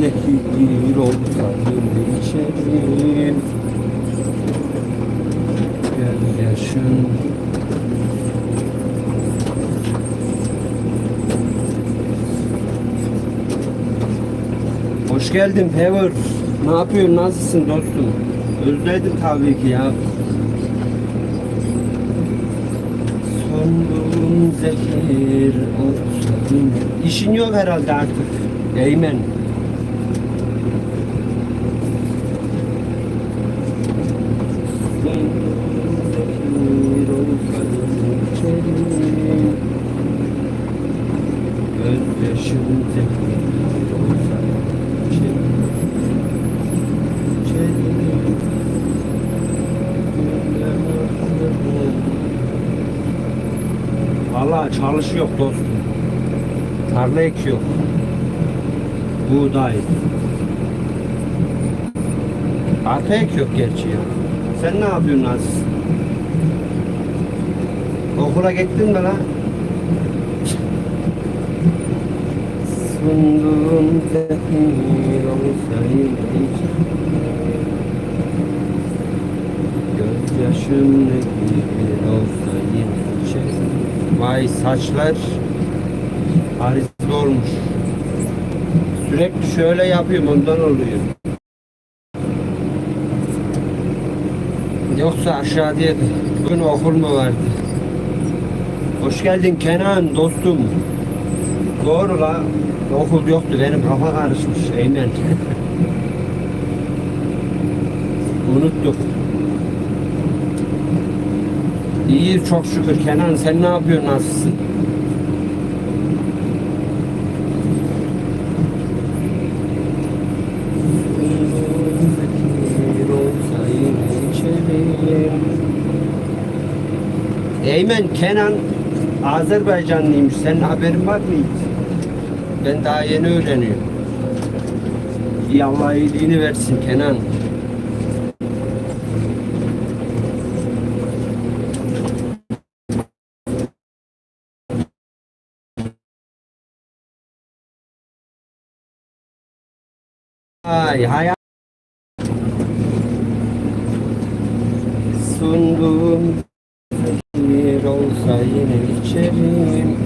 zehir olsaydım içerim Gel yaşın Hoş geldin Fever. Ne yapıyorsun? Nasılsın dostum? Özledim tabii ki ya. Sonduğum zehir olsaydım. İşin yok herhalde artık. Eymen. Sonduğum zehir olsaydım içerim. Gözyaşım zehir olsaydım içerim. Valla çalış yok dostum. Tarla ek yok. Buğday. Arpa yok gerçi ya. Sen ne yapıyorsun Aziz? Okula gittin mi lan? Sunduğum zehir olsaydı Gözyaşım ne gibi olsa yine Vay saçlar olmuş Sürekli şöyle yapıyorum ondan oluyor Yoksa aşağı diye Bugün okul mu vardı? Hoş geldin Kenan dostum Doğru la Okul yoktu benim kafa karışmış Eymen Unuttuk İyi çok şükür Kenan sen ne yapıyorsun nasılsın? Eymen Kenan Azerbaycanlıymış. Senin haberin var mıydı? Ben daha yeni öğreniyorum. İyi Allah iyiliğini versin Kenan. Ay hayat sunduğum bir olsa yine içerim.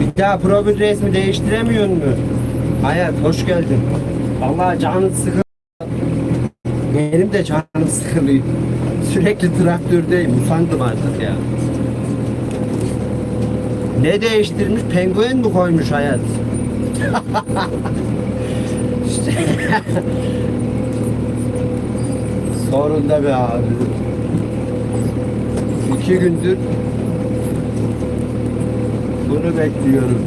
Bir daha profil resmi değiştiremiyor mu? Hayat hoş geldin. Vallahi canın sıkı. Benim de canım sıkılıyor. Sürekli traktördeyim. Usandım artık ya. Ne değiştirmiş? Penguen mi koymuş hayat? işte. Sonunda be abi. İki gündür bunu bekliyorum.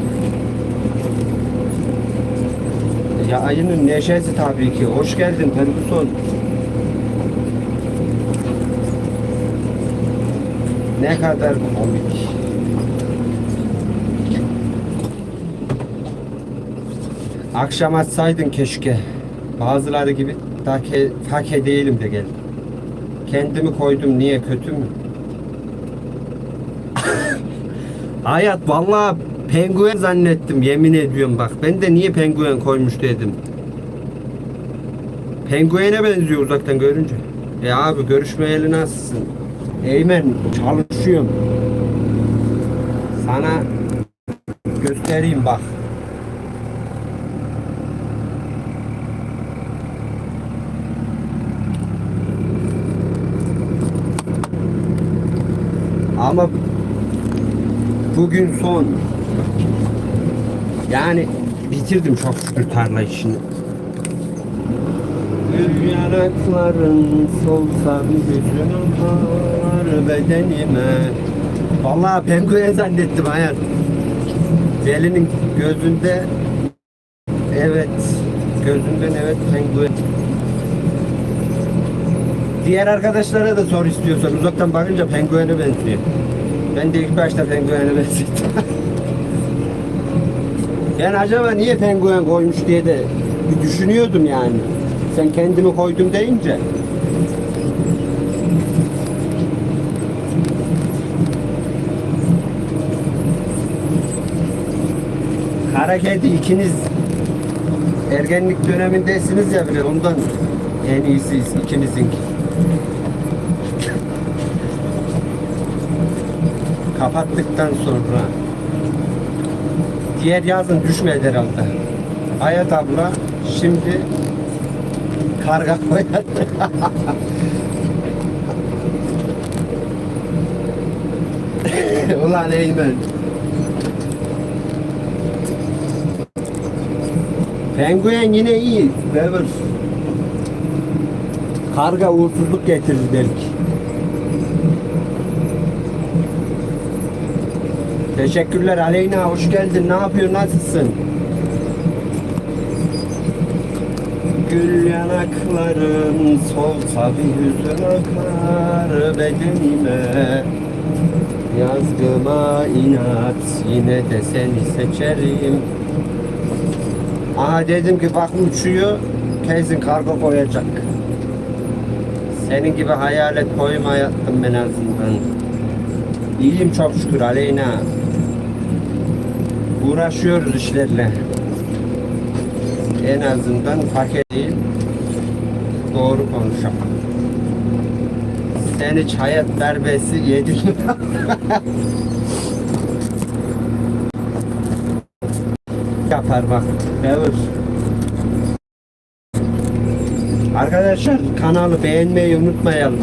Ya ayının neşesi tabii ki. Hoş geldin Ferguson. Ne kadar komik. Akşam açsaydın keşke. Bazıları gibi take, take değilim de geldim. Kendimi koydum niye kötü mü? Hayat vallahi penguen zannettim yemin ediyorum bak. Ben de niye penguen koymuş dedim. Penguene benziyor uzaktan görünce. E abi görüşmeyeli nasılsın? Eymen çalışıyorum. Sana göstereyim bak. Ama bugün son. Yani bitirdim çok şükür tarla işini. Gül yanakların solsa gözüm ağır bedenime Vallahi penguen zannettim hayat Delinin gözünde Evet Gözünden evet penguen Diğer arkadaşlara da sor istiyorsan. Uzaktan bakınca penguene benziyor. Ben de ilk başta penguene benzettim. yani acaba niye penguen koymuş diye de bir düşünüyordum yani. Sen kendimi koydum deyince. Hareketi ikiniz ergenlik dönemindesiniz ya bile ondan en iyisiyiz ikimizinki. Kapattıktan sonra diğer yazın düşmedi herhalde. Hayat abla şimdi karga koyar. Ulan Eymen. Penguen yine iyi. Bever. Karga uğursuzluk getirir belki. Teşekkürler Aleyna hoş geldin. Ne yapıyorsun? Nasılsın? Gül yanakların solsa bir hüzün akar bedenime Yazgıma inat yine de seni seçerim Aha dedim ki bak uçuyor kesin kargo koyacak Senin gibi hayalet koyma yattım ben azından İyiyim çok şükür Aleyna Uğraşıyoruz işlerle en azından fakir değil doğru konuşalım. Sen hiç hayat darbesi yedin? Yapar bak. Evet. Arkadaşlar kanalı beğenmeyi unutmayalım.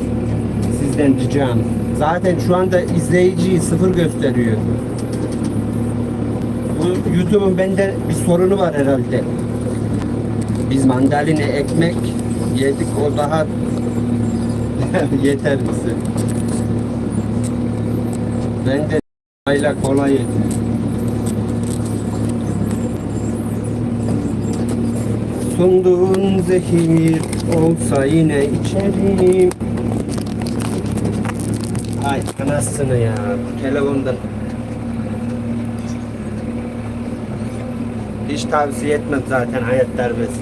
Sizden ricam. Zaten şu anda izleyiciyi sıfır gösteriyor. Bu YouTube'un bende bir sorunu var herhalde. Biz mandalina ekmek yedik o daha yeter bize. Ben de ayla kola yedim. Sunduğun zehir olsa yine içerim. Ay anasını ya telefondan. Hiç tavsiye etmem zaten hayat darbesi.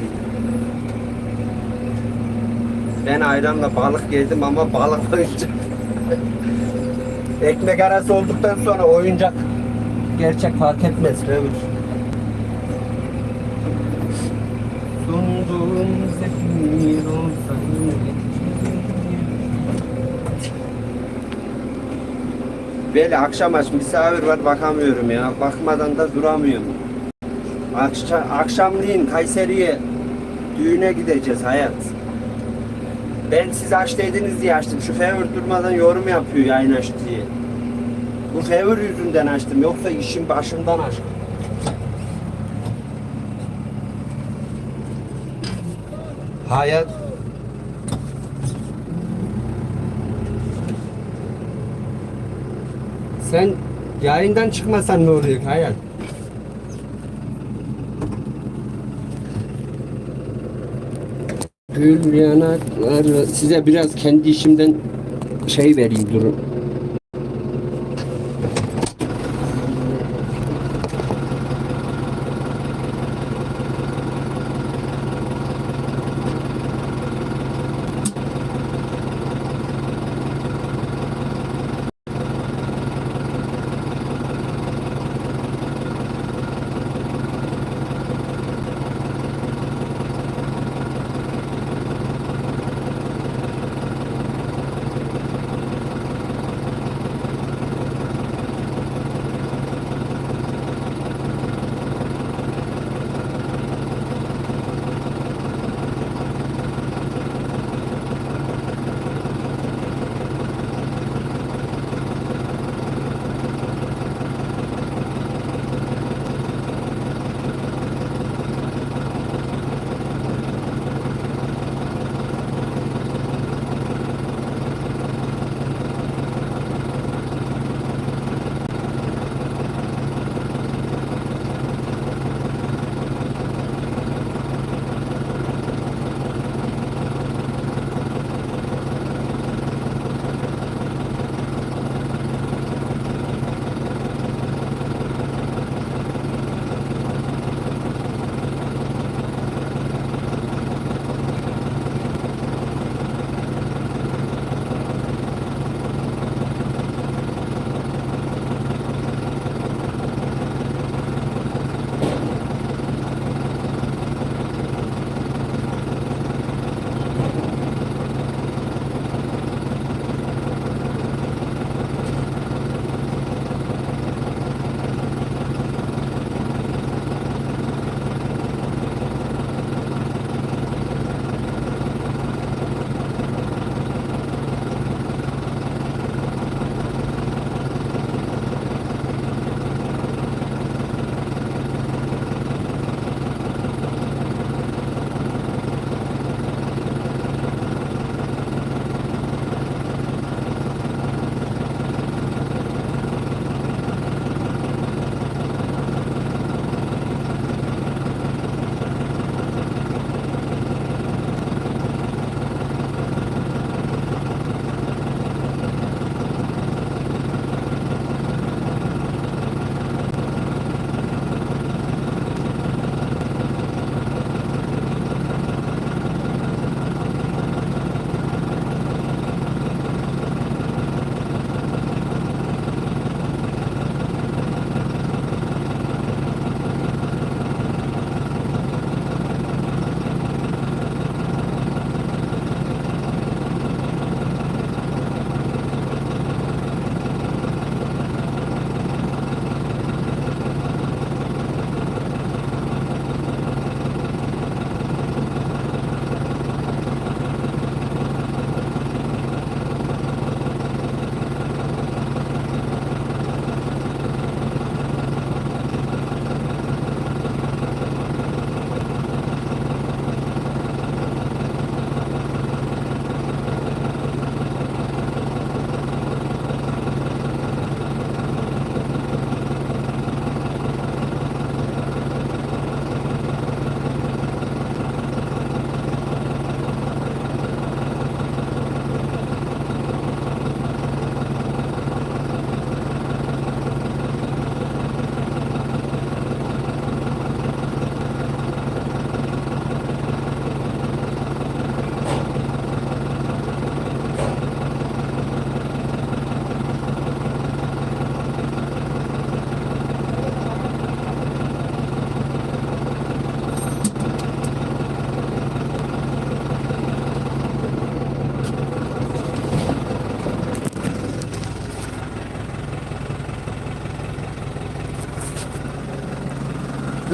Ben ayranla balık yedim ama balık oyuncak. Ekmek arası olduktan sonra oyuncak gerçek fark etmez Revir. Sunduğum zehir olsa Böyle akşam aç misafir var bakamıyorum ya. Bakmadan da duramıyorum. Akşam, akşamleyin Kayseri'ye düğüne gideceğiz hayat. Ben siz aç dediniz diye açtım. Şu Fevr durmadan yorum yapıyor yayın aç diye. Bu Fevr yüzünden açtım. Yoksa işin başından açtım. Hayat Sen yayından çıkmasan ne oluyor Hayat? Gül yanakları size biraz kendi işimden şey vereyim durun.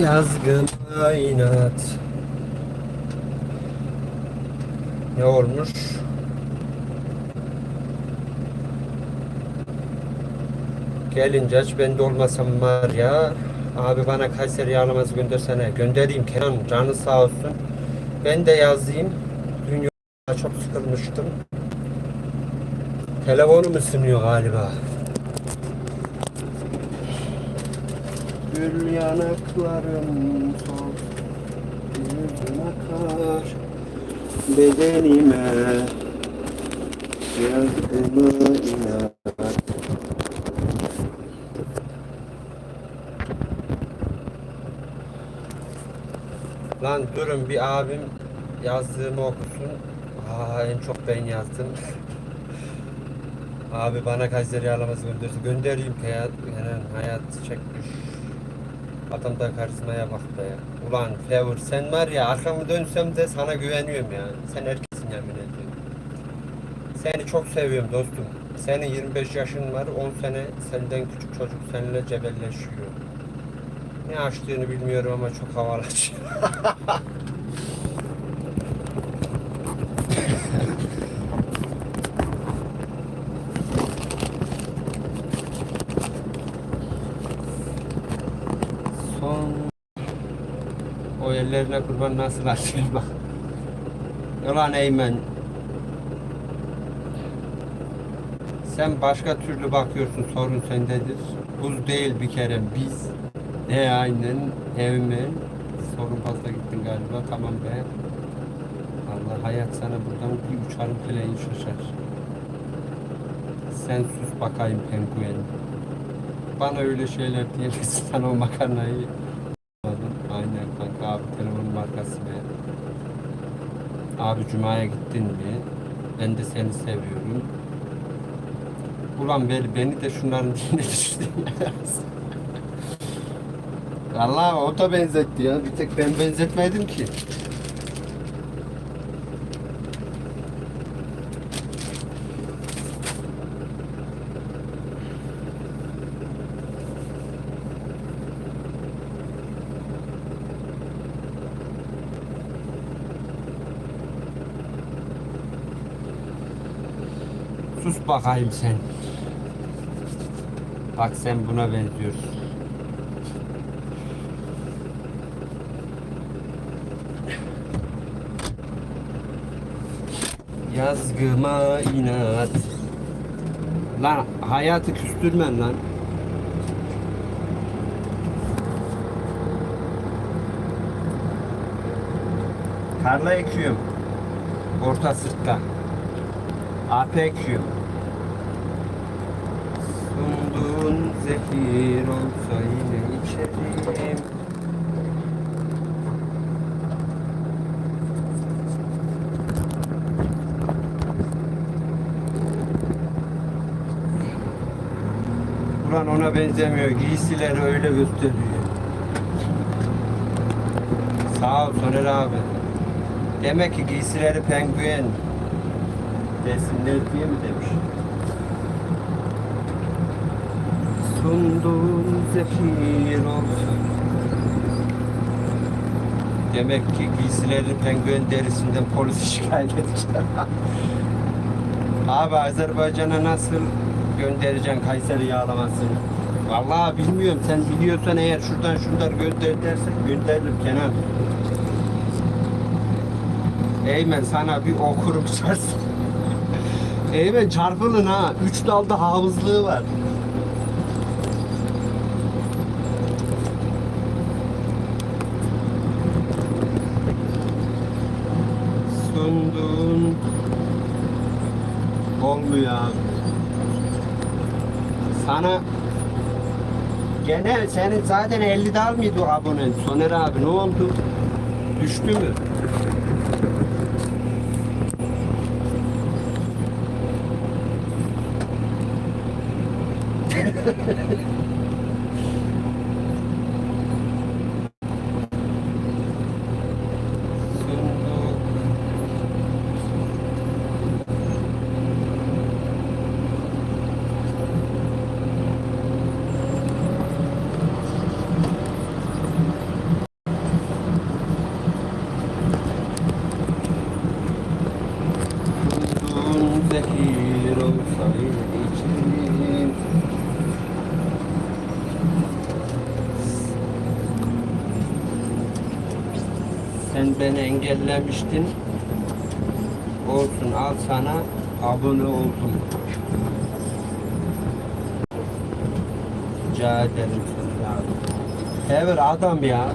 Yazgın inat. Ne? Gelince aç ben de olmasam var ya. Abi bana Kayseri yağlaması göndersene. Göndereyim Kenan canı sağ olsun. Ben de yazayım. Dün çok sıkılmıştım. Telefonum ısınıyor galiba. Gül yanaklarım sol Yüzüm akar Bedenime Yazdığımı inan Lan durun bir abim yazdığımı okusun. Aa en çok ben yazdım. Abi bana Kayseri yağlaması gönderse göndereyim. Yani hayat çekmiş. Adam da karizmaya bak. Ulan Flavor sen var ya arkamı dönsem de sana güveniyorum ya. Sen erkeksin yemin ediyorum. Seni çok seviyorum dostum. Senin 25 yaşın var 10 sene senden küçük çocuk seninle cebelleşiyor. Ne açtığını bilmiyorum ama çok havalı açıyor. Son o ellerine kurban nasıl açıyor bak. Ulan Eymen. Sen başka türlü bakıyorsun sorun sendedir. Buz değil bir kere biz. Ne aynen Eymen. Sorun fazla gittin galiba tamam be. Allah hayat sana buradan bir uçarım feleğin şaşar. Sen sus bakayım penguen. Bana öyle şeyler diyebilirsin sen o makarnayı Anladım. Aynen kanka abi telefonun markası ne? Abi Cuma'ya gittin mi? Ben de seni seviyorum. Ulan beni, beni de şunların diline düştün ya. Allah o da benzetti ya. Bir tek ben benzetmedim ki. Sus bakayım sen. Bak sen buna benziyorsun. Yazgıma inat. Lan hayatı küstürmen lan. Tarla ekiyorum. Orta sırtta. AP ekiyorum. Sunduğun zehir olsa yine içerim. Ulan ona benzemiyor. Giysileri öyle gösteriyor. Sağ ol Soner abi. Demek ki giysileri penguen. Resimler diye mi demiş? Sunduğun zehir olsun. Demek ki giysileri penguen derisinden polisi şikayet edeceğim. Abi Azerbaycan'a nasıl göndereceksin Kayseri yağlamasını? Vallahi bilmiyorum. Sen biliyorsan eğer şuradan şunları gönder dersen gönderirim Kenan. Eymen sana bir okurum çarsın. Eymen çarpılın ha. Üç dalda hafızlığı var. Sundun olmuyor. Sana gene senin zaten 50 dal mıydı abonen? Soner abi ne oldu? Düştü mü? Sundu. Sen beni engellemiştin. Olsun al sana abone oldum. Rica ederim abi. Evet adam ya.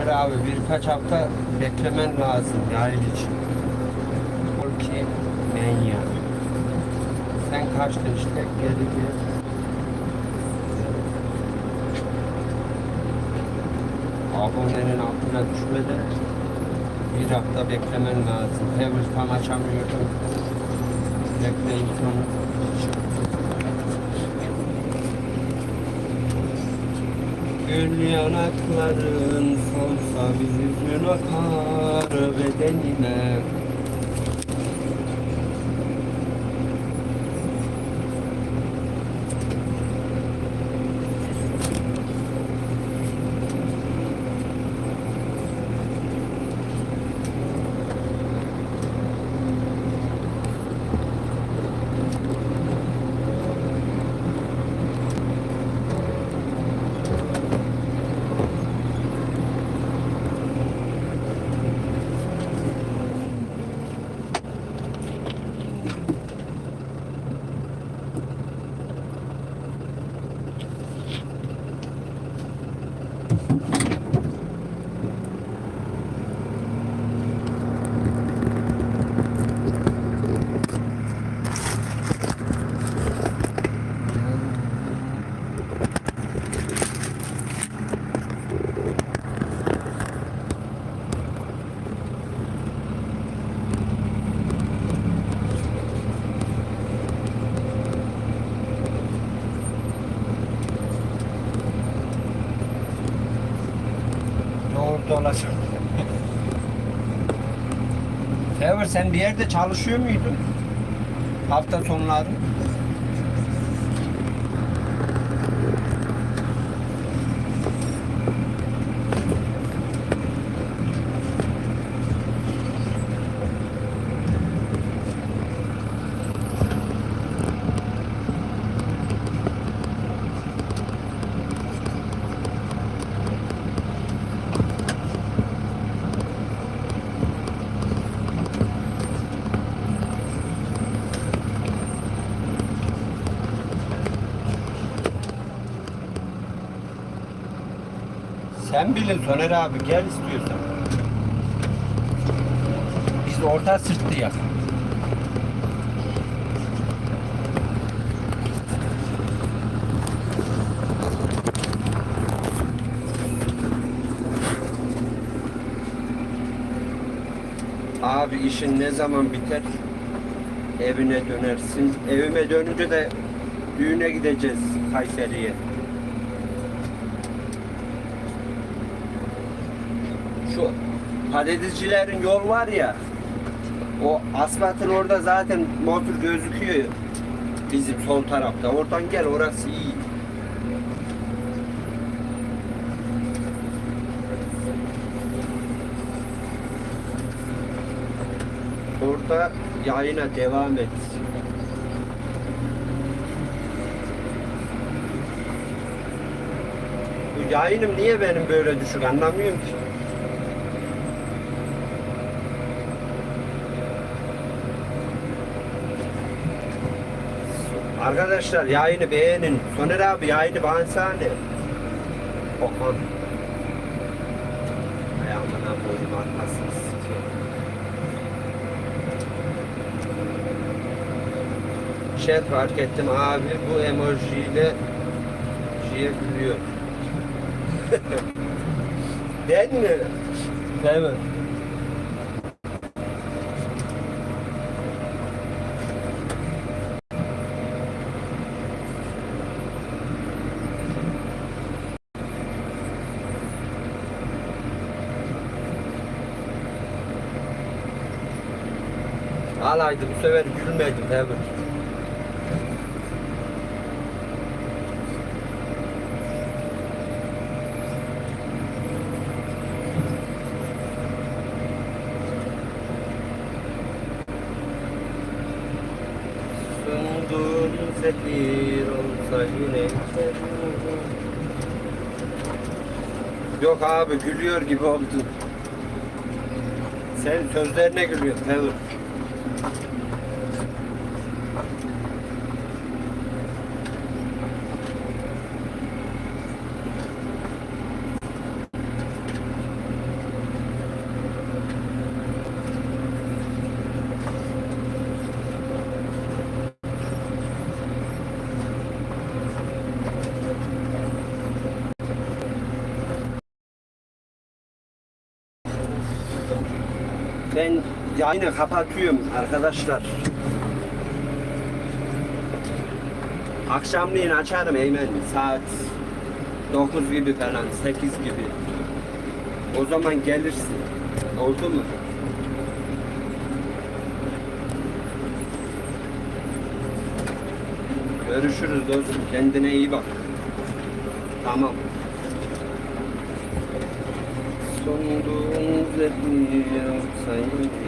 Soner abi birkaç hafta beklemen lazım yayın için. Porque menya. Sen kaçtın işte geri gel. Abonenin altına düşmeden bir hafta beklemen lazım. Tevr tam açamıyordum. Bekleyin sonra. Gül yanakların solsa bir yüzün akar bedenime. Olacak? Tevr sen bir yerde çalışıyor muydun? Hafta sonları. Sen bilin Soner abi gel istiyorsan. Biz orta sırtlıyız. Abi işin ne zaman biter? Evine dönersin. Evime dönünce de düğüne gideceğiz Kayseri'ye. Şu patatescilerin yol var ya O asfaltın orada zaten motor gözüküyor. Bizim sol tarafta. Oradan gel orası iyi. Orada yayına devam et. Bu yayınım niye benim böyle düşük anlamıyorum ki. Arkadaşlar yayını beğenin. Soner abi yayını bansana. Okan. Ay amına koyayım arkasını sikiyor. Şey fark ettim abi bu emojiyle şeye gülüyor. Değil mi? Evet. Alaydı bu sefer gülmedim evet. Sunduğun zehir olsa yine. Yok abi gülüyor gibi oldu. Sen sözlerine gülüyorsun evet. Ben yayını kapatıyorum arkadaşlar. Akşamleyin açarım Eymen saat 9 gibi falan 8 gibi. O zaman gelirsin. Oldu mu? Görüşürüz dostum. Kendine iyi bak. Tamam. Sonduğun zehir sayın